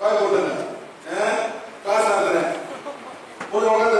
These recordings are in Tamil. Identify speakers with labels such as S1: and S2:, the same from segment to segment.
S1: காசு போட்டுங்க காசு ஆகுறேன் போய்
S2: உட்காந்து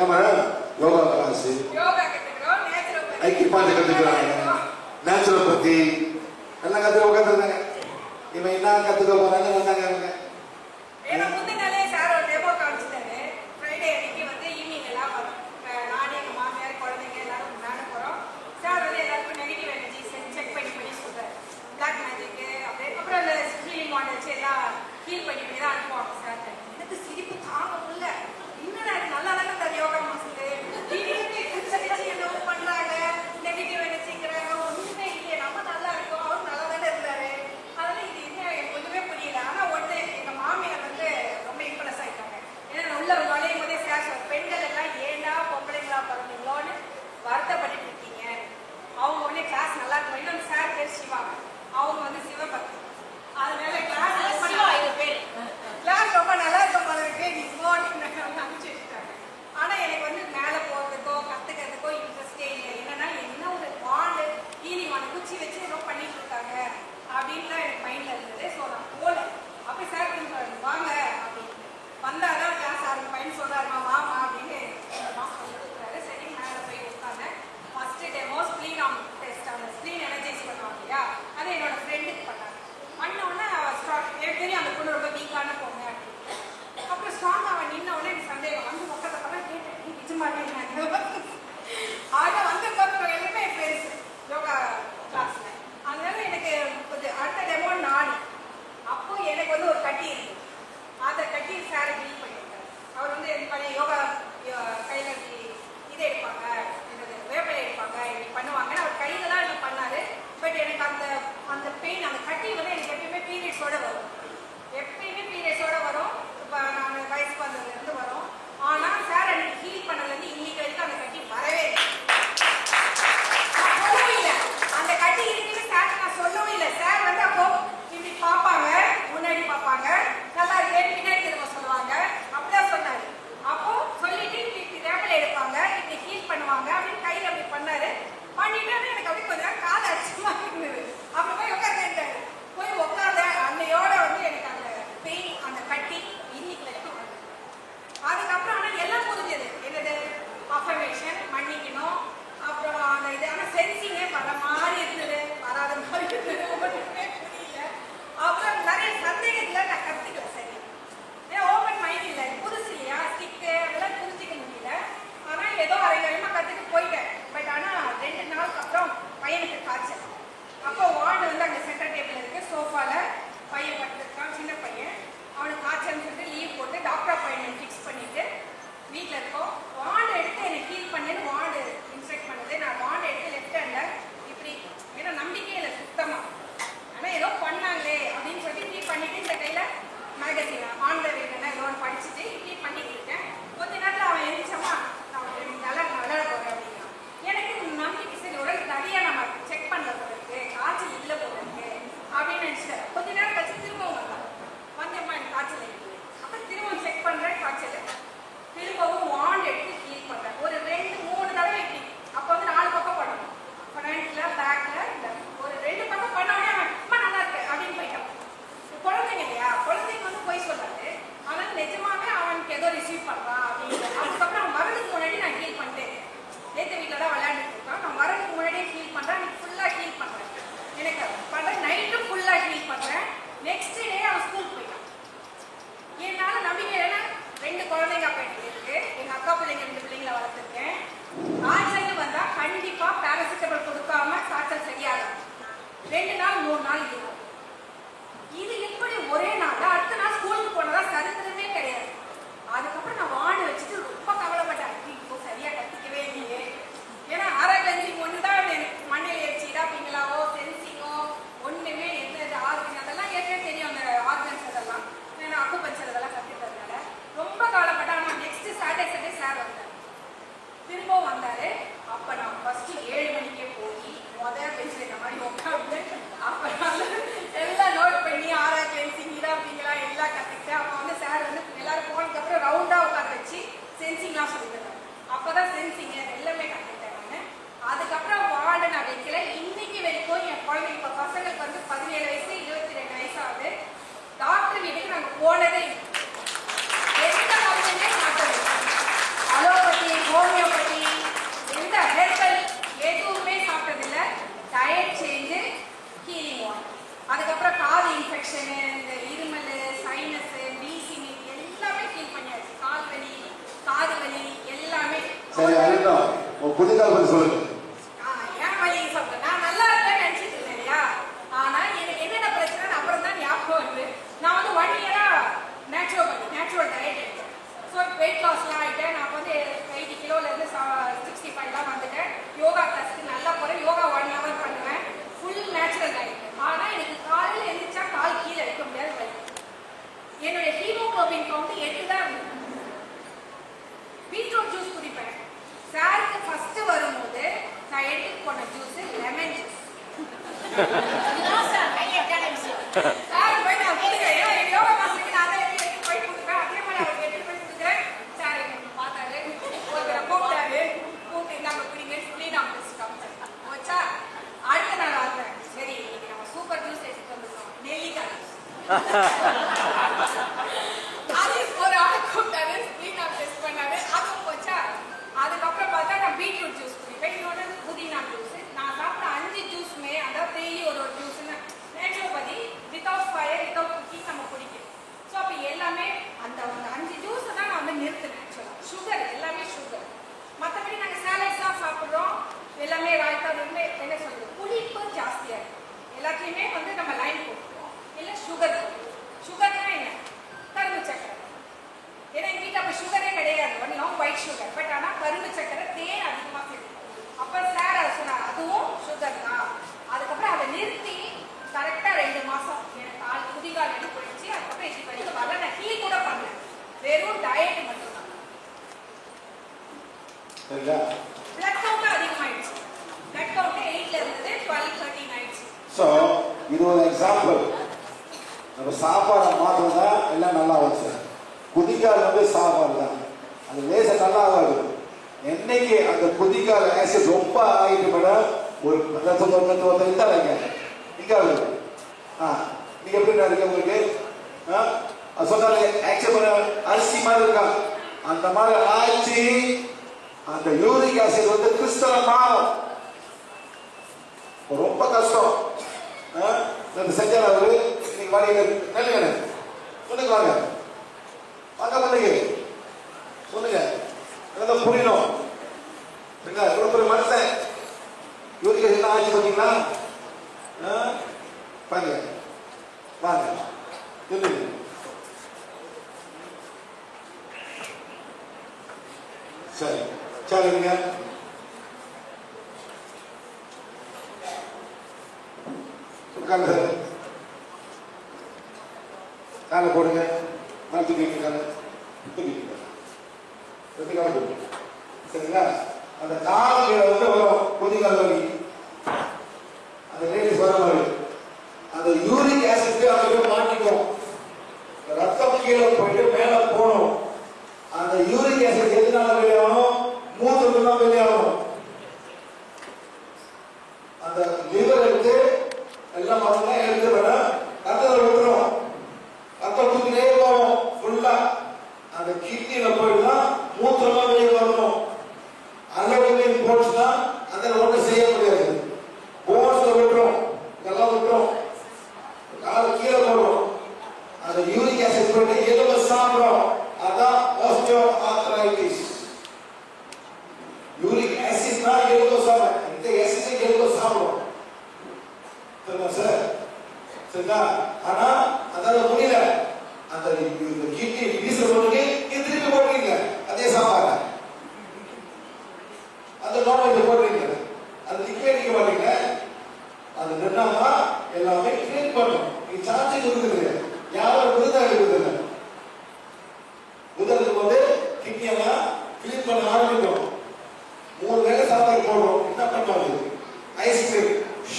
S1: ஏமா யோகா கிளாஸு?
S2: ஐக்கியப்பாட்டு கற்றுக்கிறாங்க நேச்சுரல்
S1: பற்றி எல்லாம் கற்றுக்க உட்காந்துருந்தாங்க இவன் என்ன கற்றுக்க போறாங்கன்னு வந்தாங்க அவங்க
S2: ஆன்லைன் அக்கா பிள்ளைங்க ரெண்டு பிள்ளைங்களை வளர்த்துருக்கேன். ஆன்லைன் வந்தால் கண்டிப்பாக பேராசிட்டபிள் கொடுக்காம சாச்சல் செய்யாது ரெண்டு நாள் மூணு நாள் இருக்கும்.
S1: Diet எடுத்தேன். So, weight வெயிட் எல்லாம் ஆயிட்டேன். நான் வந்து 80 கிலோல இருந்து ச- 65 எல்லாம் வந்துட்டேன். யோகா கிளாஸ்க்கு நல்லா போகிறேன் யோகா one பண்ணுவேன். Full natural diet. ஆனா எனக்கு காலையில எந்திரிச்சா கால் கீழே வைக்க முடியாது வலி. என்னுடைய ஹீமோகுளோபின் கவுண்ட் எட்டு தான் இருந்தது சாருக்கு ஃபர்ஸ்ட் வரும்போது நான் எடுத்து போன ஜூஸ் லெமன் ஜூஸ் சார் போய் நான் கொடுக்குறேன். யோகா மாஸ்டருக்கு நான் தான் எடுத்து போய் கொடுப்பேன். அதே மாதிரி அவருக்கு எடுத்து போய் கொடுக்குறேன். சார் பார்த்தாரு. ஒருத்தரை கூப்பிட்டாரு. கூப்பிட்டு நம்ம குடிங்க சொல்லி நான் வச்சா அடுத்த நாள் வந்தேன் சரி இன்னைக்கு நம்ம சூப்பர் ஜூஸ் எடுத்து வந்துருக்கோம் நெல்லிக்காய் juice. அது ஒரு ஆளை கூப்பிட்டாரு ஸ்கிரீன் ஆஃப் டெஸ்ட் பண்ணாரு அதுவும் போச்சா அதுக்கப்புறம் பார்த்தா நான் பீட்ரூட் ஜூஸ் குடிப்பேன் இன்னொன்று புதினா ஜூஸ் நான் சாப்பிட்ட அஞ்சு ஜூஸுமே அதாவது டெய்லி ஒரு ஒரு ஜூஸ்னு naturopathy without fire without cooking நம்ம குடிக்கும் ஸோ அப்போ எல்லாமே அந்த அந்த அஞ்சு ஜூஸ் தான் நான் வந்து நிறுத்தினேன் ஆக்சுவலாக சுகர் எல்லாமே சுகர் மற்றபடி நாங்கள் சாலட்ஸ் தான் சாப்பிட்றோம். எல்லாமே ராய்த்தா வந்து என்ன சொல்றது? புளிப்பு ஜாஸ்தியாக இருக்கும் எல்லாத்துலேயுமே வந்து நம்ம லைன் போட்டுருவோம் இல்லை சுகர் சுகர்னா என்ன? கரும்பு சக்கரை. ஏன்னா எங்கள் வீட்டில் அப்போ சுகரே கிடையாது. ஒன்றும் ஒயிட் சுகர் பட் ஆனால் கரும்பு சக்கரை தேன் அதிகமாக சேர்க்கும். அப்போ சார் அதை சொன்னார் அதுவும் சுகர் தான். அதுக்கப்புறம் அதை நிறுத்தி கரெக்டாக ரெண்டு மாதம் எனக்கு கால் குதிகால் எடுத்து போயிடுச்சு. அதுக்கப்புறம் இது வரைக்கும் வரல நான் ஹீல் கூட பண்ணேன் வெறும் டயட் மட்டும்தான்.
S2: தான் இது ஒரு எக்ஸாம்பிள் நம்ம சாப்பாடை மாற்றணும்னா எல்லாம் நல்லா வச்சு. குதிக்கால் வந்து சாப்பாடு தான். அது லேச நல்லா ஆகாது என்னைக்கு அந்த குதிக்கால் ஆசிட் ரொம்ப ஆகிட்டு மேடம் ஒரு ரத்தம் ஒரு ஒருத்தர் இருந்தாங்க நிற்காது ஆ நீங்க எப்படி நடக்க உங்களுக்கு? ஆ அது சொன்னாலே ஆக்சுவல் பண்ண அரிசி மாதிரி இருக்கான் அந்த மாதிரி ஆச்சு அந்த யூரிக் ஆசிட் வந்து கிறிஸ்தவ மாறும். ரொம்ப கஷ்டம். இந்த செஞ்சார் அவரு இன்னைக்கு வாடிக்கை நெல்லுங்க சொல்லுங்க வாங்க. வாங்க பண்ணுங்க சொல்லுங்க. அதான் புரியணும். சரிங்களா இவ்வளவு பெரிய மனுஷன் யோசிக்க என்ன ஆச்சு பார்த்தீங்களா? பாருங்க. வாங்க. சொல்லுங்க. சரி. சரிங்க உட்காந்து காலை போடுங்க நான் தூக்கிட்டு காலை தூக்கிட்டு ரெண்டு காலை போடுங்க சரிங்களா அந்த கால் கீழே வந்து வரும் குதிகால் வலி அந்த லேடிஸ் வர மாதிரி அந்த யூரிக் ஆசிட் அங்க போய் மாட்டிக்கும் ரத்தம் கீழே போயிட்டு மேல போகணும் அந்த யூரிக் ஆசிட் எதனால வெளியாகணும் மூத்திரத்துல தான் வெளியாகணும் அந்த லிவர் எடுத்து எல்லாம் மருந்து எடுத்து வேணா ரத்தத்தில் விட்டுரும் ரத்தம் தூக்கிட்டே போகும் ஃபுல்லா அந்த கிட்னியில போயிட்டுனா மூத்திரமா வெளியே வரணும். அளவுக்கு போச்சுன்னா அதை ஒன்றும் செய்ய முடியாது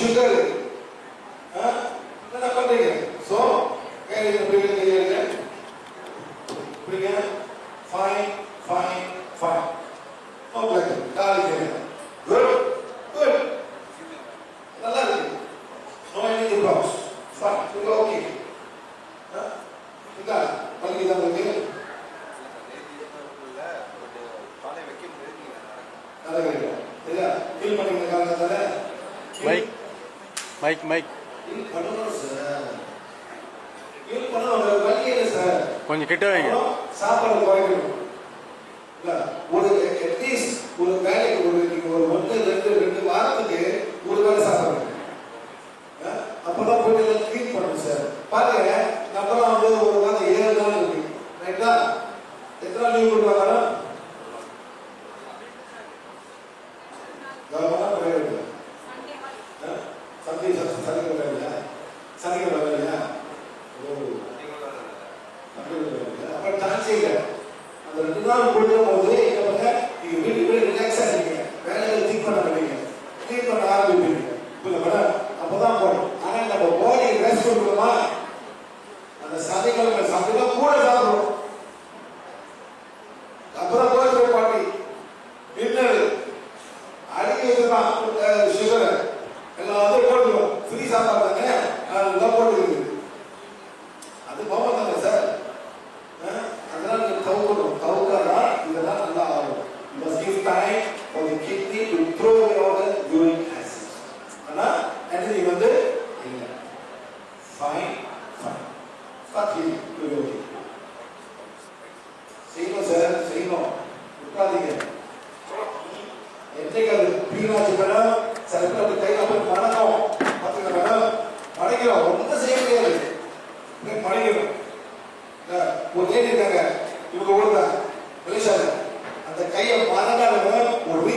S2: சுகர் என்ன பண்றீங்க? சோ கையில இப்படி கையில இப்படிங்க ஃபைன் ஃபைன் ஃபைன் ஓகே காலைக்கு குட் குட் நல்லா இருக்கு. நோ எனி ப்ராப்ளம்ஸ் ஃபைன் இது ஓகே இந்த பள்ளி தான் இருக்கு நல்லா இருக்கு. சரியா? ஃபீல் பண்ணீங்க காலத்தால
S3: மைக் மைக் கொஞ்சம் கிட்ட வைங்க.
S2: சாப்பாடு குறைக்கணும் ஒரு அட்லீஸ்ட் ஒரு வேலைக்கு ஒரு ஒரு ஒன்று ரெண்டு வாரத்துக்கு ஒரு வேலை சாப்பிடணும். அப்பதான் போயிட்டு எல்லாம் க்ளீன் பண்ணணும் சார் பாருங்க நம்மளாம் வந்து ஒரு வாரம் ஏழு நாள் இருக்கு ரைட்டா எத்தனை லீவ் விடுவாங்க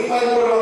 S2: রিফাইন করে